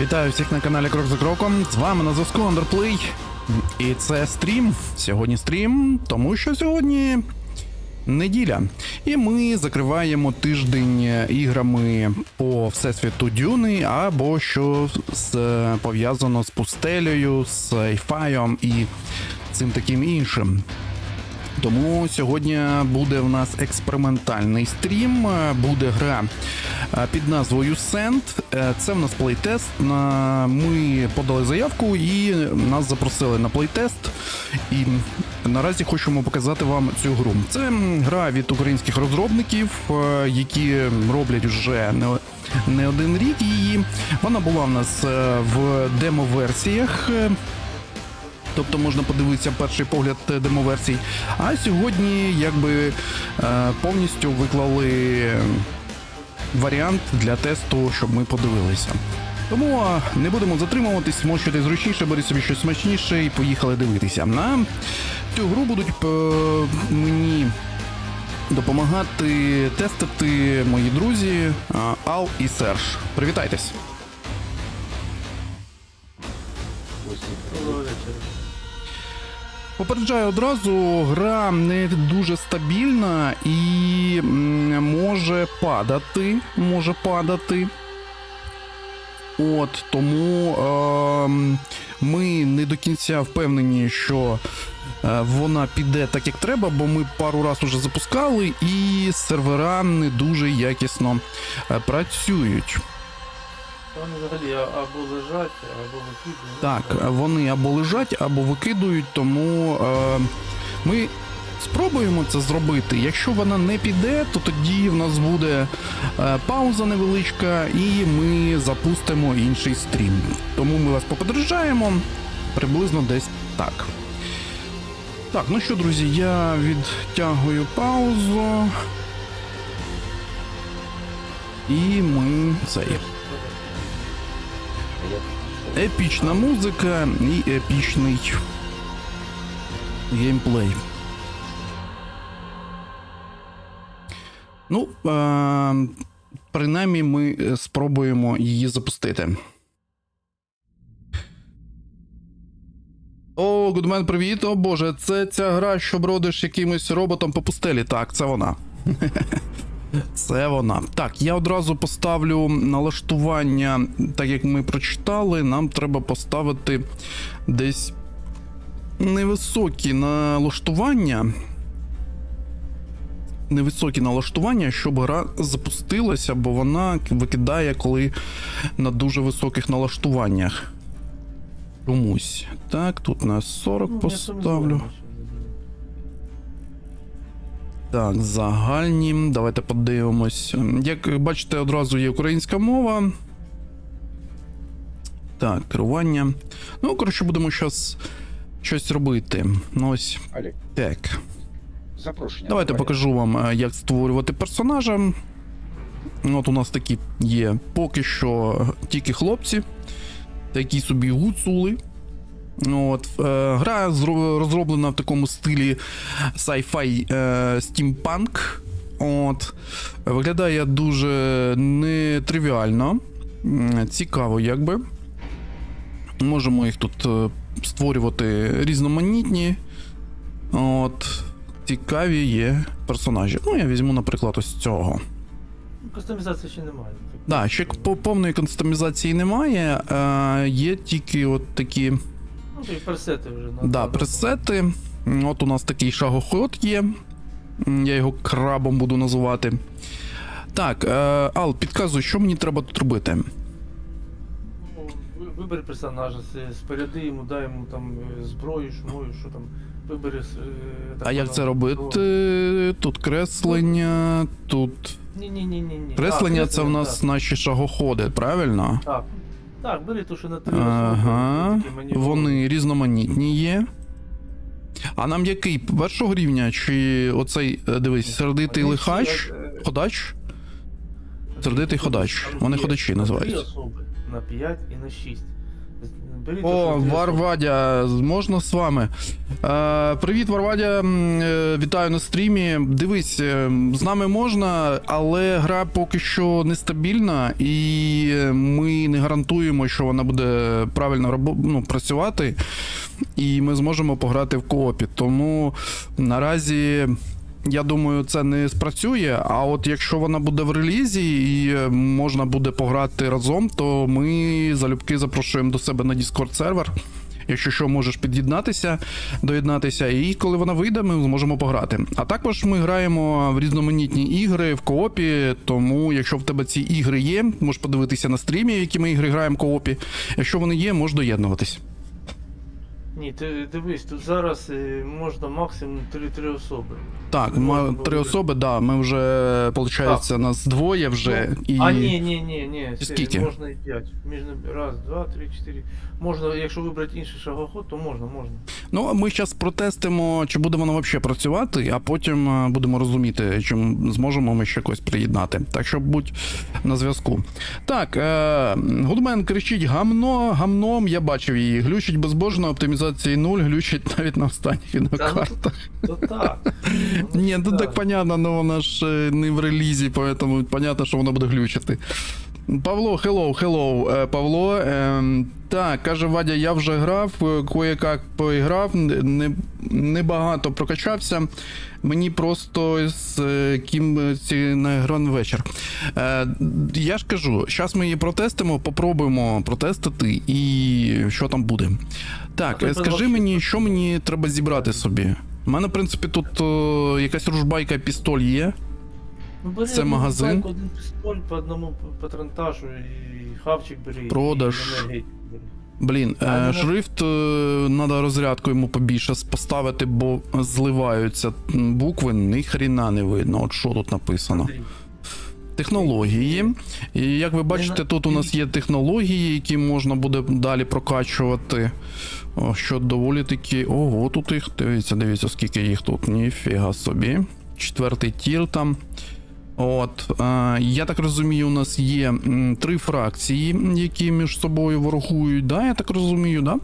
Вітаю всіх на каналі Крок за Кроком. З вами на зв'язку Underplay. І це стрім. Сьогодні стрім, тому що сьогодні неділя. І ми закриваємо тиждень іграми по Всесвіту Дюни або що з, пов'язано з пустелею, з айфаєм і цим таким іншим. Тому сьогодні буде в нас експериментальний стрім. е, Буде гра е, під назвою Send. Е, Це в нас плейтест. Ми подали заявку і нас запросили на плейтест. І наразі хочемо показати вам цю гру. Це гра від українських розробників, які роблять вже не, не один рік її. Вона була в нас в демо-версіях. Тобто можна подивитися перший погляд е, демоверсій. А сьогодні якби е, повністю виклали е, варіант для тесту, щоб ми подивилися. Тому не будемо затримуватись, можете зручніше, беріть собі щось смачніше і поїхали дивитися. На цю гру будуть мені допомагати тестити мої друзі Ал і Серж. Привітайтесь! Попереджаю одразу, гра не дуже стабільна і може падати. Може падати. От тому ем, ми не до кінця впевнені, що е, вона піде так, як треба, бо ми пару раз уже запускали, і сервера не дуже якісно е, працюють. Вони взагалі або лежать, або викидують. Так, вони або лежать, або викидують, тому е, ми спробуємо це зробити. Якщо вона не піде, то тоді в нас буде е, пауза невеличка, і ми запустимо інший стрім. Тому ми вас попереджаємо приблизно десь так. Так, ну що, друзі, я відтягую паузу. І ми цей. Епічна музика і епічний геймплей. Ну, е- принаймні ми спробуємо її запустити. О, Гудмен, привіт! О боже, це ця гра, що бродиш якимось роботом по пустелі. Так, це вона. Це вона. Так, я одразу поставлю налаштування, так як ми прочитали, нам треба поставити десь невисокі налаштування. Невисокі налаштування, щоб гра запустилася, бо вона викидає, коли на дуже високих налаштуваннях. Чомусь. Так, тут на 40 Ну, поставлю. Так, загальні. Давайте подивимось. Як бачите, одразу є українська мова. Так, керування. Ну, коротше, будемо зараз щось робити. Ну ось Олег, так. запрошення. Давайте Давай. покажу вам, е, як створювати персонажа. От у нас такі є поки що тільки хлопці, такі собі гуцули. От, е, гра розроблена в такому стилі sci-fi е, стімпанк. От, виглядає дуже нетривіально. Цікаво, якби. Можемо їх тут е, створювати різноманітні. От, цікаві є персонажі. Ну, я візьму, наприклад, ось цього. Ну, Кастомізації ще немає. Так, Да, ще повної кастомізації немає. Е, є тільки от такі Ну, і пресети вже. на- да, пресети. От у нас такий шагоход є. Я його крабом буду називати. Так, е, Ал, підказуй, що мені треба тут робити. Ну, Вибери персонажа, споряди йому, дай йому там е, зброю, шмою, що там. Вибери. е, так А як це робити? Тут креслення, тут. Ні, ні, ні, ні, ні. Креслення це в нас наші шагоходи, правильно? Так. Так, бери ту, що на три Ага. Вони різноманітні є. А нам який? Першого рівня? Чи оцей, е, дивись, сердитий Вони лихач? всі, е, Ходач? Сердитий ходач. Вони ходачі називаються. Особи, на 5 і на 6. Беріть, О, Варвадя, можна з вами? Е, привіт, Варвадя. е, Вітаю на стрімі. Дивись, е, з нами можна, але гра поки що нестабільна, і ми не гарантуємо, що вона буде правильно рабо- ну, працювати, і ми зможемо пограти в коопі. Тому наразі. Я думаю, це не спрацює. А от якщо вона буде в релізі і е, можна буде пограти разом, то ми залюбки запрошуємо до себе на Discord сервер. Якщо що, можеш під'єднатися, доєднатися, і коли вона вийде, ми зможемо пограти. А також ми граємо в різноманітні ігри в коопі. Тому, якщо в тебе ці ігри є, можеш подивитися на стрімі, які ми ігри граємо в коопі. Якщо вони є, можеш доєднуватись. Ні, ти дивись, тут зараз е, можна максимум 3-3 особи. Так, ми три особи, да, ми вже, виходить, нас двоє вже. і... А, ні, ні, ні, ні. Скільки? Можна і 5. Між раз, два, три, чотири. Можна, якщо вибрати інший шагоход, то можна, можна. Ну, ми зараз протестимо, чи буде воно взагалі працювати, а потім е, будемо розуміти, чи зможемо ми ще когось приєднати. Так що будь на зв'язку. Так, е, Гудмен кричить гамно, гамном, я бачив її. Глючить безбожно, оптимізації 0, глючить навіть на останніх Та ну, відеокартах. То так. Ну, Ні, ну так. понятно, но вона ж е, не в релізі, поэтому понятно, що воно буде глючити. Павло, hello, е, Павло. Е, так, каже Вадя, я вже грав, е, кое-як поіграв, не, не багато прокачався. Мені просто з е, ким ці на гран вечір. Е, я ж кажу, зараз ми її протестимо, попробуємо протестити і що там буде. Так, е, скажи мені, що мені треба зібрати собі? У мене, в принципі, тут о, якась ружбайка пістоль є. Ну, бери Це магазин. байк, Один пістоль по одному патронтажу і хавчик бери. Продаж. і енергетик бери. Блін, е, ну, шрифт е, треба розрядку йому побільше поставити, бо зливаються м, букви, ні хріна не видно. От що тут написано. Андрій, Технології. І як ви бачите, тут у нас є технології, які можна буде далі прокачувати. О, що доволі таки. Ого, тут їх. Дивіться, дивіться, скільки їх тут. Ніфіга собі. Четвертий тір там. От, е, я так розумію, у нас є три фракції, які між собою ворогують, да? Я так розумію, да?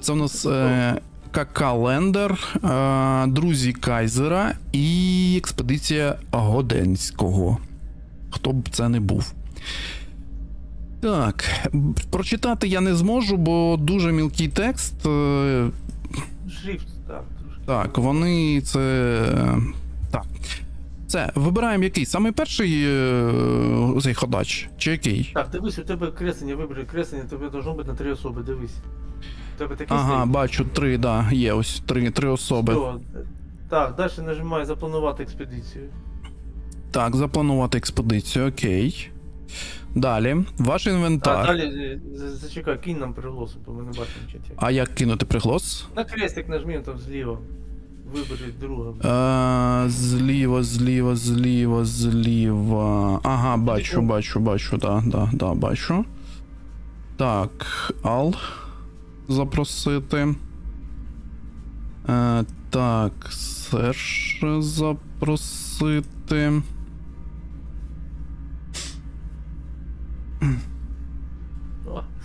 Це у нас е, КК Лендер, е, друзі Кайзера і експедиція Годенського. Хто б це не був. Так, прочитати я не зможу, бо дуже мілкий текст. е, Шрифт, так, так, вони це. е, Так. Це, вибираємо який? Самий перший е, цей ходач, чи який? Так, дивись, у тебе креслення, вибери креслення, тебе должно бути на три особи, дивись. У тебе таке Ага, стоїть. бачу, три, да, є ось три, три особи. Всьо. Так, далі нажимай запланувати експедицію. Так, запланувати експедицію, окей. Далі, ваш інвентар. далі е, зачекай, кинь нам приголосу, бо ми не бачимо чаті. А як кинути приглас? На крестик нажми там зліва. Вибери друга. Е, зліва, зліва, зліва, зліва. Ага, бачу, бачу, бачу, да, да, да, бачу. Так, Ал. Запросити. Е, так, Серж запросити.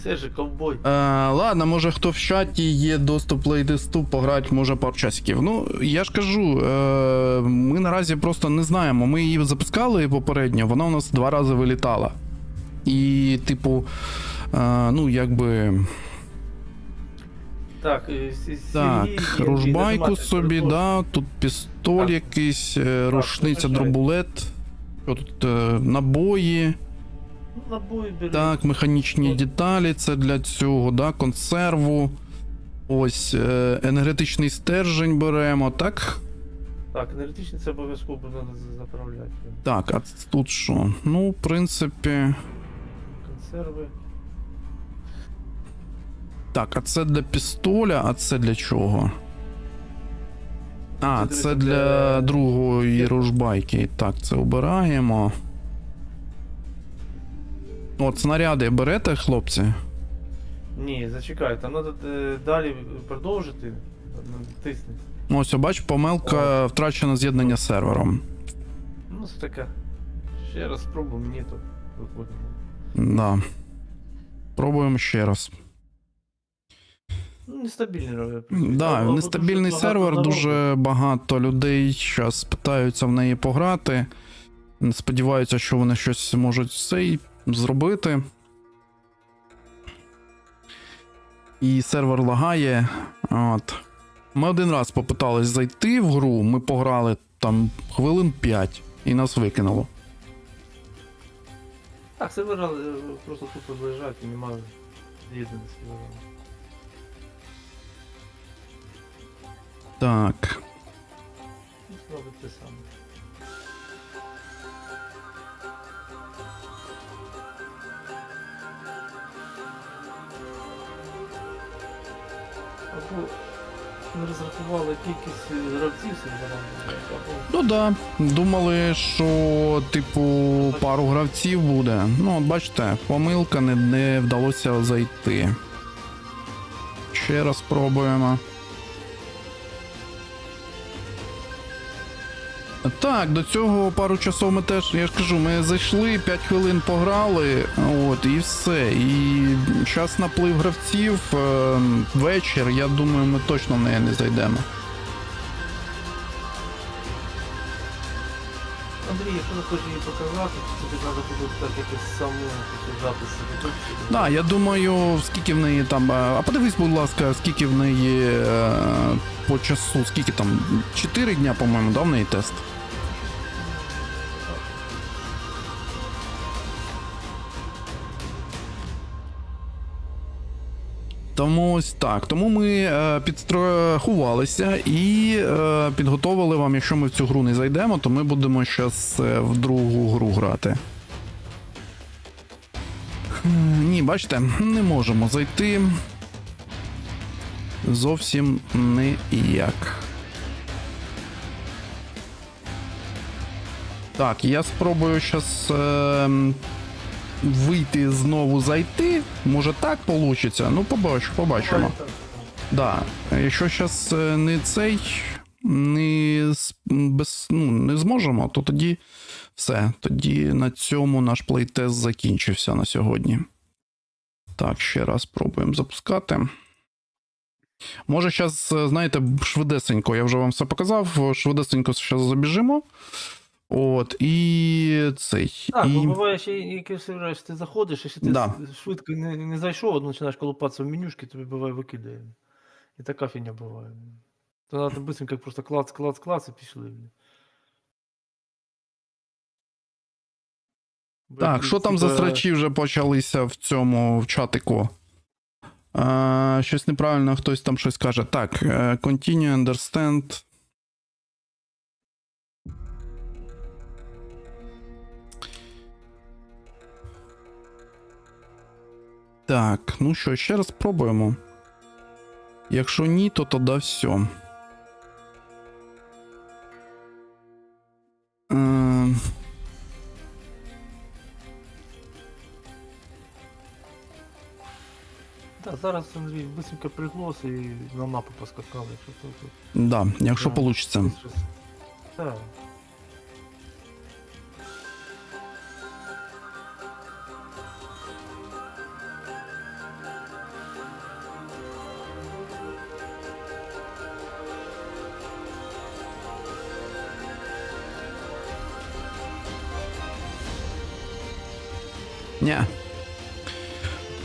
О, Сержик, ковбой. Е, ладно, може хто в чаті є доступ плейлисту, пограти може пару часиків. Ну, я ж кажу, е, ми наразі просто не знаємо. Ми її запускали попередньо, вона у нас два рази вилітала. І, типу, е, ну, якби. Так, е, Так, ружбайку собі, да, тут пістоль Так. якийсь, е, рушниця, дробулет. Тут? е, набої. Так, механічні деталі, це для цього, да, консерву. Ось е, енергетичний стержень беремо, так? Так, енергетичний це обов'язково треба заправляти. Так, а тут що? Ну, в принципі. Консерви. Так, а це для пістоля, а це для чого? А, Це для другої ружбайки. Так, це обираємо. От, снаряди берете, хлопці? Ні, зачекай, там треба далі продовжити. Тисни. Ось, бач, помилка втрачено з'єднання з сервером. Ну, це така. Ще раз спробуємо, ні, то виходимо. Да. Пробуємо ще раз. Ну, нестабільний робить. Да, нестабільний сервер, дуже багато людей зараз питаються в неї пограти. Сподіваються, що вони щось можуть цей зробити. І сервер лагає. От. Ми один раз попитались зайти в гру, ми пограли там хвилин 5 і нас викинуло. Так, сервера е, просто тупо лежать і немає єдиності. Так. Ну, робить те саме. Не кількість гравців сервера, або Ну да. Думали, що, типу, пару гравців буде. Ну, от бачите, помилка не, не вдалося зайти. Ще раз спробуємо. Так, до цього пару часов ми теж, я ж кажу, ми зайшли, 5 хвилин пограли, от, і все. І час наплив гравців, е, вечір, я думаю, ми точно в неї не зайдемо. Андрій, якщо не хочеш її показати, то тобі треба буде так якось якось записи робити. Да, я думаю, скільки в неї там. е, А подивись, будь ласка, скільки в неї е, по часу, скільки там? 4 дня, по-моєму, да, в неї тест. Тому ось так. Тому ми е, підстрахувалися і е, підготовили вам, якщо ми в цю гру не зайдемо, то ми будемо зараз в другу гру грати. Ні, бачите, не можемо зайти. Зовсім ніяк. Так, я спробую зараз е, вийти знову зайти. Може так вийде? Ну, побачу, побачимо. Да. Якщо зараз не цей, не, без, ну, не зможемо, то тоді все. Тоді на цьому наш плейтест закінчився на сьогодні. Так, ще раз пробуємо запускати. Може, зараз, знаєте, швидесенько, я вже вам все показав. Швидесенько зараз забіжимо. От, і цей. Так, і... буває ще якийсь сервер, ти заходиш, якщо ти Да. швидко не, не зайшов, от починаєш колупатися в менюшки, тобі буває викидає. І така фігня буває. То треба быстренько просто клац, клац, клац і пішли. Бо Так, що там за срачі вже почалися в цьому в чатику? А, щось неправильно, хтось там щось каже. Так, е, continue, understand. Так, ну що, ще раз спробуємо. Якщо ні, то тоді все. Е, Да, зараз Андрій быстренько приглас і на мапу поскакали, якщо то тут. да, якщо вийде. Так.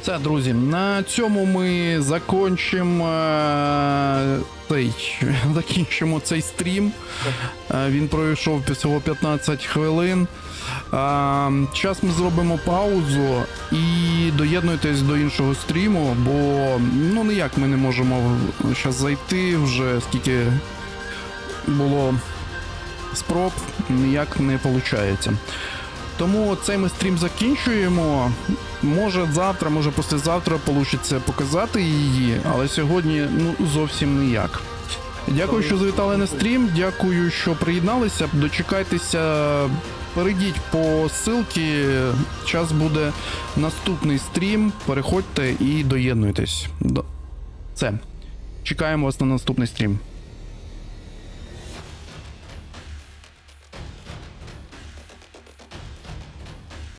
Це, друзі, на цьому ми закончимо е, цей, закінчимо цей стрім. Е, Він пройшов всього 15 хвилин. Зараз ми зробимо паузу і доєднуйтесь до іншого стріму, бо ну ніяк ми не можемо зараз зайти вже скільки було спроб, ніяк не виходить. Тому цей ми стрім закінчуємо. Може завтра, може післязавтра вийде показати її, але сьогодні ну зовсім ніяк. Дякую, що завітали на стрім. Дякую, що приєдналися. Дочекайтеся, перейдіть по ссылці. Час буде наступний стрім. Переходьте і доєднуйтесь. До- Все. Чекаємо вас на наступний стрім.